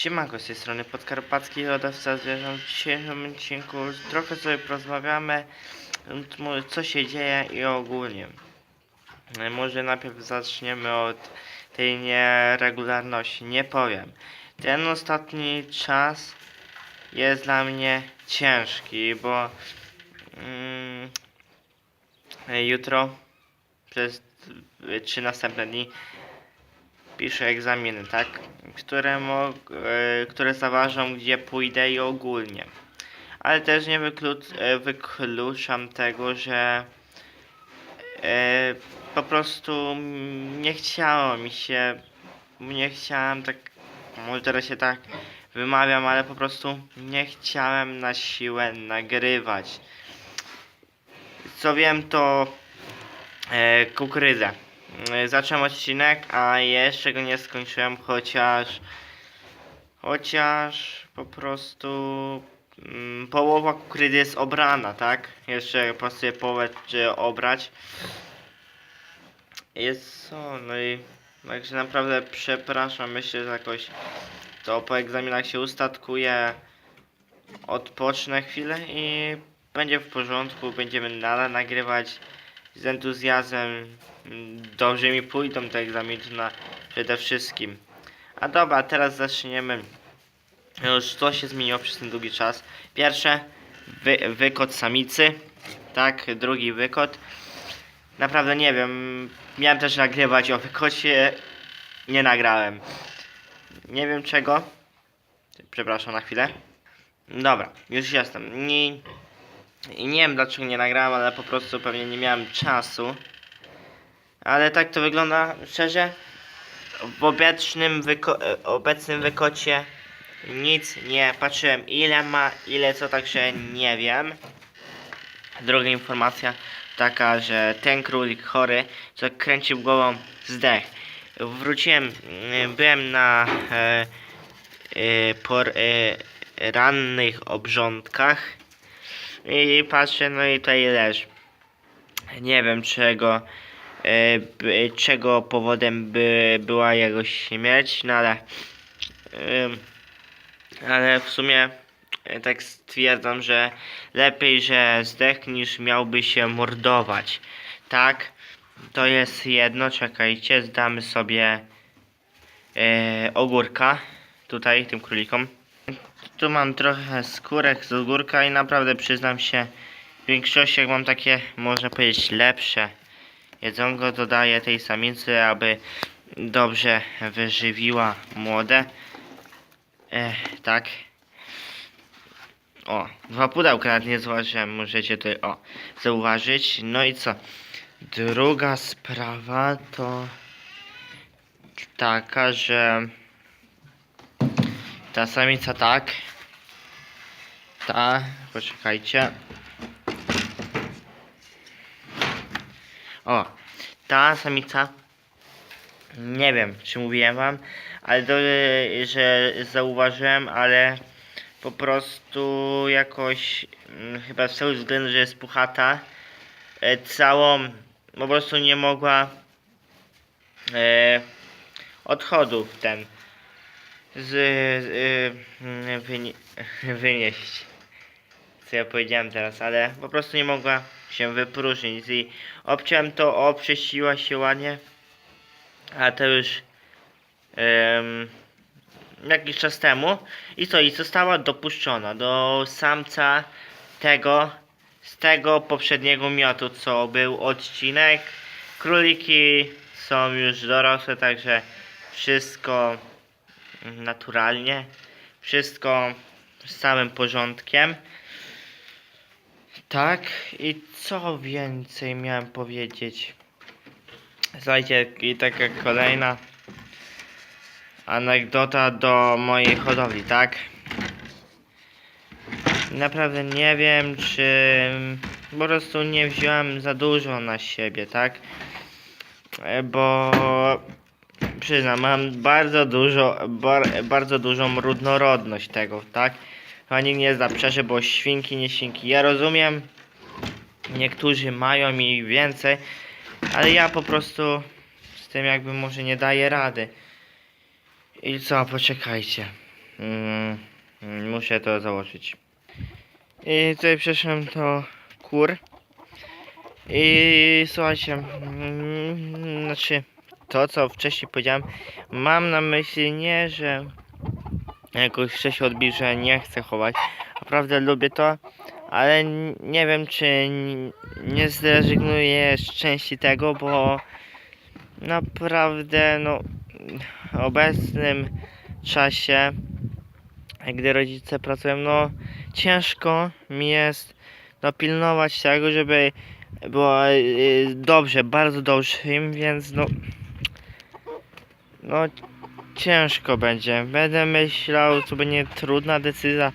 Siemanko, z tej strony Podkarpacki Hodowca Zwierząt. W dzisiejszym odcinku trochę sobie porozmawiamy, m, t- co się dzieje i ogólnie. Może najpierw zaczniemy od tej nieregularności. Nie powiem. Ten ostatni czas jest dla mnie ciężki, bo mm, jutro przez y, trzy następne dni piszę egzaminy, tak? Które, e, które zaważą, gdzie pójdę i ogólnie. Ale też nie wyklu- e, wykluczam tego, że e, po prostu nie chciało mi się, nie chciałem tak, może teraz się tak wymawiam, ale po prostu nie chciałem na siłę nagrywać. Co wiem, to e. E, Zacząłem odcinek, a jeszcze go nie skończyłem, chociaż chociaż po prostu mm, połowa kukurydzy jest obrana, tak? Jeszcze pasuje połowę czy obrać. Jest co, no i także naprawdę przepraszam, myślę, że jakoś to po egzaminach się ustatkuje, odpocznę chwilę i będzie w porządku, będziemy nadal nagrywać z entuzjazmem. Dobrze mi pójdą te egzaminy na przede wszystkim. A dobra, teraz zaczniemy. Już co się zmieniło przez ten długi czas. Pierwsze, wy, wykot samicy. Tak, drugi wykot. Naprawdę nie wiem. Miałem też nagrywać o wykocie. Nie nagrałem. Nie wiem czego. Przepraszam na chwilę. Dobra, już jestem. Nie, nie wiem dlaczego nie nagrałem, ale po prostu pewnie nie miałem czasu. Ale tak to wygląda szczerze. W obecnym, wyko e, obecnym wykocie nic nie patrzyłem ile ma, ile co, także nie wiem. Druga informacja taka, że ten królik chory, co kręcił głową, zdech. Wróciłem, mm, byłem na e, e, por, e, rannych obrządkach i patrzę, no i tutaj leży. Nie wiem czego, czego powodem by, była jego śmierć, no ale, ale w sumie e, tak stwierdzam, że lepiej, że zdech niż miałby się mordować. Tak, to jest jedno, czekajcie, zdamy sobie e, ogórka tutaj tym królikom. Tu mam trochę skórek z ogórka i naprawdę przyznam się, w większości jak mam takie, można powiedzieć, lepsze jedzonko, dodaję tej samicy, aby dobrze wyżywiła młode. E, tak. O, dwa pudełka nie zauważyłem, możecie tutaj, o, zauważyć. No i co? Druga sprawa to taka, że ta samica tak. Ta, poczekajcie. O, ta samica. Nie wiem, czy mówiłem wam, ale że zauważyłem, ale po prostu jakoś mm, chyba z tego względu, że jest puchata, e, całą po prostu nie mogła e, odchodów ten z, y, wynie, wynieść. Co ja powiedziałem teraz, ale po prostu nie mogła się wypróżnić i obciąłem to, oprześciła się ładnie, a to już em, jakiś czas temu i co, i została dopuszczona do samca tego, z tego poprzedniego miotu, co był odcinek. Króliki są już dorosłe, także wszystko naturalnie. Wszystko z całym porządkiem. Tak, i co więcej miałem powiedzieć? Słuchajcie, i taka kolejna anegdota do mojej hodowli, tak? Naprawdę nie wiem, czy po prostu nie wziąłem za dużo na siebie, tak? E, Bo przyznam, mam bardzo dużo, bar, bardzo dużą różnorodność tego, tak? Chyba nikt nie zaprzeczy, bo świnki, nie świnki. Ja rozumiem, niektórzy mają i więcej, ale ja po prostu z tym jakby może nie daję rady. I co, poczekajcie. Mm, muszę to założyć. I tutaj przeszłem do kur. I słuchajcie, mm, znaczy to co wcześniej powiedziałem, mam na myśli nie, że jakoś chcę się odbić, że nie chcę chować. Naprawdę lubię to, ale nie wiem czy nie zrezygnuję z części tego, bo naprawdę no w obecnym czasie, gdy rodzice pracują, no ciężko mi jest no, pilnować tego, żeby było y, dobrze, bardzo dobrze więc no no ciężko będzie. Będę myślał, to będzie trudna decyzja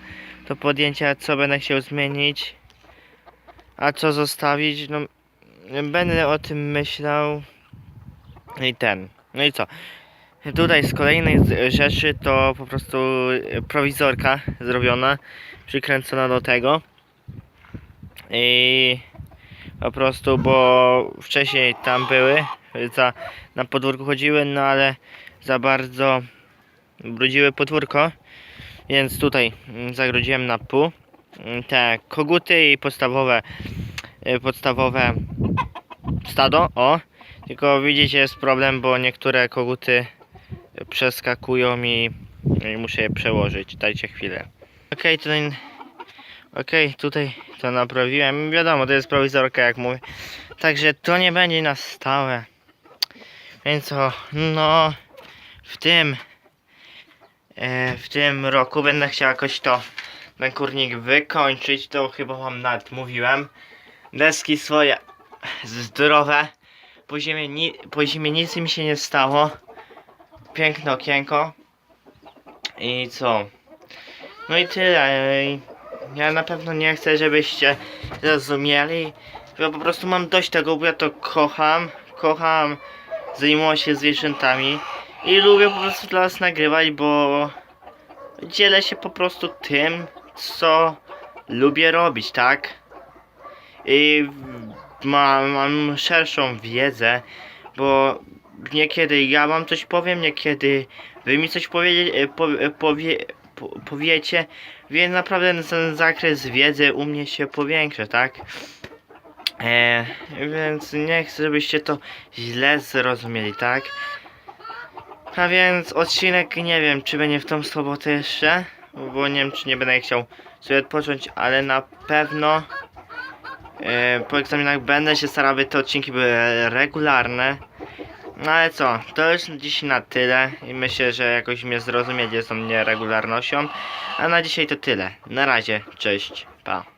do podjęcia, co będę chciał zmienić, a co zostawić, no będę o tym myślał i ten. No i co? Tutaj z kolejnych z- rzeczy to po prostu e, prowizorka zrobiona, przykręcona do tego. I po prostu, bo wcześniej tam były, za, na podwórku chodziły, no ale bardzo brudziły podwórko, więc tutaj mm, zagrodziłem na pół. Mm, Te koguty i podstawowe, y, podstawowe stado, o. Tylko widzicie jest problem, bo niektóre koguty przeskakują i, i muszę je przełożyć. Dajcie chwilę. Okej, tutaj. Okej, tutaj to naprawiłem. Wiadomo, to jest prowizorka, jak mówię. Także to nie będzie na stałe. Więc o, no w tym e, w tym roku będę chciał jakoś to ten kurnik wykończyć. To chyba wam nawet mówiłem. Deski swoje zdrowe. Po zimie, ni, po zimie nic mi się nie stało. Piękne okienko. I co? No i tyle. Ja na pewno nie chcę, żebyście zrozumieli. Ja po prostu mam dość tego, bo ja to kocham. Kocham zajmować się zwierzętami. I lubię po prostu dla was nagrywać, bo dzielę się po prostu tym, co lubię robić, tak? I mam, mam szerszą wiedzę, bo niekiedy ja wam coś powiem, niekiedy wy mi coś powie, po, powie, po, powiecie, więc naprawdę ten zakres wiedzy u mnie się powiększa, tak? E, więc nie chcę, żebyście to źle zrozumieli, tak? A więc odcinek nie wiem, czy będzie w tą sobotę jeszcze, bo nie wiem, czy nie będę chciał sobie odpocząć, ale na pewno e, po egzaminach będę się starał, by te odcinki były regularne. No ale co, to już dziś na tyle i myślę, że jakoś mnie zrozumiecie z tą nieregularnością. A na dzisiaj to tyle. Na razie, cześć, pa.